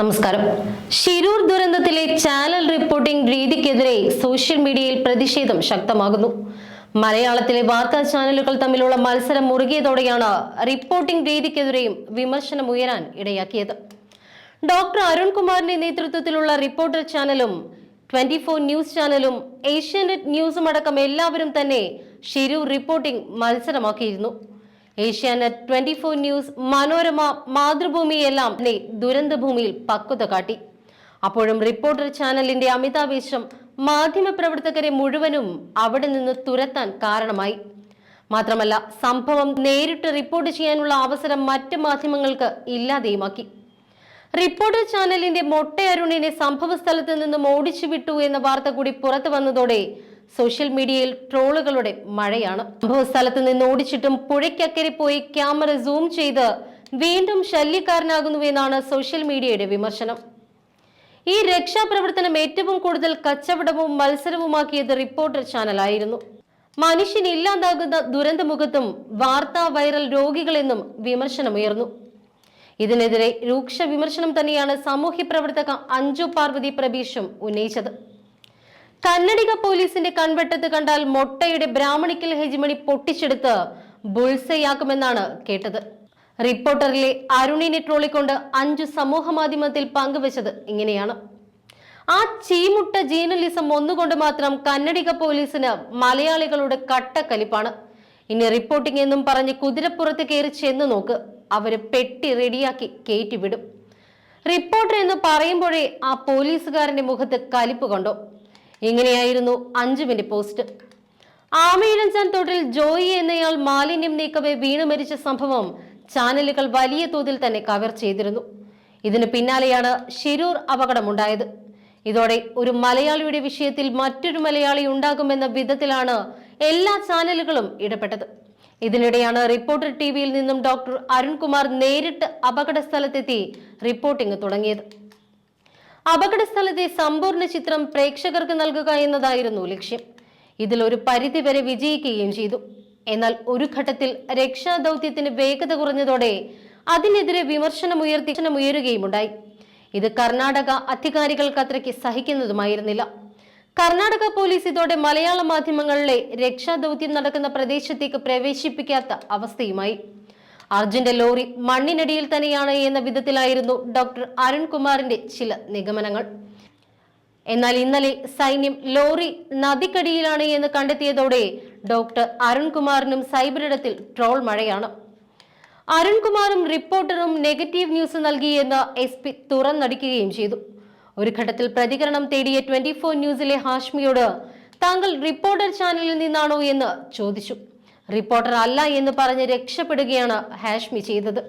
നമസ്കാരം. ശിരൂർ ദുരന്തത്തിലെ channel reporting രീതിക്കെതിരെ സോഷ്യൽ മീഡിയയിൽ പ്രതിഷേധം ശക്തമാകുന്നു. മലയാളത്തിലെ വാർത്താ ചാനലുകൾ തമ്മിലുള്ള മത്സരം മുറുകിയതോടെയാണ് റിപ്പോർട്ടിംഗ് രീതിക്കെതിരെയും വിമർശനം ഉയരാൻ ഇടയാക്കിയത്. ഡോക്ടർ അരുൺകുമാറിന്റെ നേതൃത്വത്തിലുള്ള റിപ്പോർട്ടർ ചാനലും ട്വന്റി ഫോർ ന്യൂസ് ചാനലും ഏഷ്യാനെറ്റ് ന്യൂസും അടക്കം എല്ലാവരും തന്നെ Shirur reporting മത്സരമാക്കിയിരുന്നു. Asianet twenty four news Manorama മാതൃഭൂമിയെല്ലാം ദുരന്തഭൂമിയിൽ പക്വത കാട്ടി. അപ്പോഴും റിപ്പോർട്ടർ ചാനലിന്റെ അമിതാവേശം മാധ്യമപ്രവർത്തകരെ മുഴുവനും അവിടെ നിന്ന് തുരത്താൻ കാരണമായി. മാത്രമല്ല സംഭവം നേരിട്ട് റിപ്പോർട്ട് ചെയ്യാനുള്ള അവസരം മറ്റ് മാധ്യമങ്ങൾക്ക് ഇല്ലാതെയുമാക്കി. റിപ്പോർട്ടർ ചാനലിന്റെ മൊട്ട അരുണിനെ സംഭവ സ്ഥലത്ത് നിന്നും ഓടിച്ചു വിട്ടു എന്ന വാർത്ത കൂടി പുറത്തു വന്നതോടെ സോഷ്യൽ മീഡിയയിൽ ട്രോളുകളുടെ മഴയാണ്. സംഭവസ്ഥലത്ത് നിന്ന് ഓടിച്ചിട്ടും പുഴയ്ക്കക്കരെ പോയി ക്യാമറ സൂം ചെയ്ത് വീണ്ടും ശല്യക്കാരനാകുന്നുവെന്നാണ് സോഷ്യൽ മീഡിയയുടെ വിമർശനം. ഈ രക്ഷാപ്രവർത്തനം ഏറ്റവും കൂടുതൽ കച്ചവടവും മത്സരവുമാക്കിയത് റിപ്പോർട്ടർ ചാനലായിരുന്നു. മനുഷ്യൻ ഇല്ലാതാകുന്ന ദുരന്തമുഖത്തും വാർത്താ വൈറൽ രോഗികളെന്നും വിമർശനമുയർന്നു. ഇതിനെതിരെ രൂക്ഷ വിമർശനം തന്നെയാണ് സാമൂഹ്യ പ്രവർത്തക അഞ്ജു പാർവതി പ്രബീഷും ഉന്നയിച്ചത്. കന്നഡിക പോലീസിന്റെ കൺവെട്ടത്ത് കണ്ടാൽ മൊട്ടയുടെ ബ്രാഹ്മണിക്കൽ ഹെജിമണി പൊട്ടിച്ചെടുത്ത് ബുൾസയാക്കുമെന്നാണ് കേട്ടത്. റിപ്പോർട്ടറിലെ അരുണിനെ ട്രോളിക്കൊണ്ട് അഞ്ചു സമൂഹ മാധ്യമത്തിൽ പങ്കുവച്ചത് ഇങ്ങനെയാണ്. ആ ചീമുട്ട ജേർണലിസം ഒന്നുകൊണ്ട് മാത്രം കന്നഡിക പോലീസിന് മലയാളികളുടെ കട്ടക്കലിപ്പാണ്. ഇനി റിപ്പോർട്ടിംഗ് എന്നും പറഞ്ഞ് കുതിരപ്പുറത്ത് കയറി ചെന്ന് നോക്ക്. അവർ പെട്ടി റെഡിയാക്കി കയറ്റിവിടും റിപ്പോർട്ടർ എന്ന് പറയുമ്പോഴേ ആ പോലീസുകാരന്റെ മുഖത്ത് കലിപ്പ് കണ്ടോ? ഇങ്ങനെയായിരുന്നു അഞ്ചു മിനിറ്റ് പോസ്റ്റ് ആമയിഴഞ്ചാൻ തോട്ടിൽ ജോയി എന്നയാൾ മാലിന്യം നീക്കവേ വീണു മരിച്ച സംഭവം ചാനലുകൾ വലിയ തോതിൽ തന്നെ കവർ ചെയ്തിരുന്നു. ഇതിന് പിന്നാലെയാണ് ഷിരൂർ അപകടമുണ്ടായത്. ഇതോടെ ഒരു മലയാളിയുടെ വിഷയത്തിൽ മറ്റൊരു മലയാളി ഉണ്ടാകുമെന്ന വിധത്തിലാണ് എല്ലാ ചാനലുകളും ഇടപെട്ടത്. ഇതിനിടെയാണ് റിപ്പോർട്ടർ ടി വിയിൽ നിന്നും ഡോക്ടർ അരുൺകുമാർ നേരിട്ട് അപകട സ്ഥലത്തെത്തി റിപ്പോർട്ടിംഗ് തുടങ്ങിയത്. അപകട സ്ഥലത്തെ സമ്പൂർണ ചിത്രം പ്രേക്ഷകർക്ക് നൽകുക എന്നതായിരുന്നു ലക്ഷ്യം. ഇതിൽ ഒരു പരിധിവരെ വിജയിക്കുകയും ചെയ്തു. എന്നാൽ ഒരു ഘട്ടത്തിൽ രക്ഷാദൗത്യത്തിന് വേഗത കുറഞ്ഞതോടെ അതിനെതിരെ വിമർശനമുയർത്തി ഉയരുകയുമുണ്ടായി ഇത് കർണാടക അധികാരികൾക്ക് അത്രയ്ക്ക് സഹിക്കുന്നതുമായിരുന്നില്ല. കർണാടക പോലീസ് ഇതോടെ മലയാള മാധ്യമങ്ങളിലെ രക്ഷാദൗത്യം നടക്കുന്ന പ്രദേശത്തേക്ക് പ്രവേശിപ്പിക്കാത്ത അവസ്ഥയുമായി. അർജുന്റെ ലോറി മണ്ണിനടിയിൽ തന്നെയാണ് എന്ന വിധത്തിലായിരുന്നു ഡോക്ടർ അരുൺകുമാറിന്റെ ചില നിഗമനങ്ങൾ. എന്നാൽ ഇന്നലെ സൈന്യം ലോറി നദിക്കടിയിലാണ് എന്ന് കണ്ടെത്തിയതോടെ ഡോക്ടർ അരുൺകുമാറിനും സൈബറിടത്തിൽ ട്രോൾ മഴയാണ്. അരുൺകുമാറും റിപ്പോർട്ടറും നെഗറ്റീവ് ന്യൂസ് നൽകിയെന്ന് എസ് പി തുറന്നടിക്കുകയും ചെയ്തു. ഒരു ഘട്ടത്തിൽ പ്രതികരണം തേടിയ ട്വന്റി ഫോർ ന്യൂസിലെ ഹാഷ്മിയോട് താങ്കൾ റിപ്പോർട്ടർ ചാനലിൽ നിന്നാണോ എന്ന് ചോദിച്ചു. റിപ്പോർട്ടർ അല്ല എന്ന് പറഞ്ഞ് രക്ഷപ്പെടുകയാണ് ഹാഷ്മി ചെയ്തത്.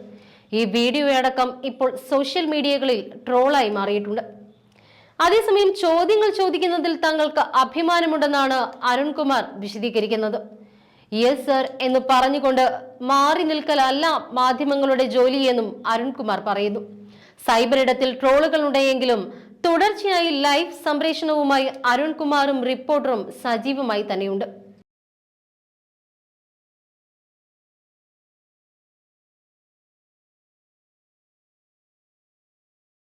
ഈ വീഡിയോ അടക്കം ഇപ്പോൾ സോഷ്യൽ മീഡിയകളിൽ ട്രോളായി മാറിയിട്ടുണ്ട്. അതേസമയം ചോദ്യങ്ങൾ ചോദിക്കുന്നതിൽ തങ്ങൾക്ക് അഭിമാനമുണ്ടെന്നാണ് അരുൺകുമാർ വിശദീകരിക്കുന്നത്. യെസ് സർ എന്ന് പറഞ്ഞുകൊണ്ട് മാറി നിൽക്കലല്ല മാധ്യമങ്ങളുടെ ജോലിയെന്നും അരുൺകുമാർ പറയുന്നു. സൈബർ ഇടത്തിൽ ട്രോളുകൾ ഉണ്ടെങ്കിലും തുടർച്ചയായി ലൈവ് സംപ്രേഷണവുമായി അരുൺകുമാറും റിപ്പോർട്ടറും സജീവമായി തന്നെയുണ്ട്.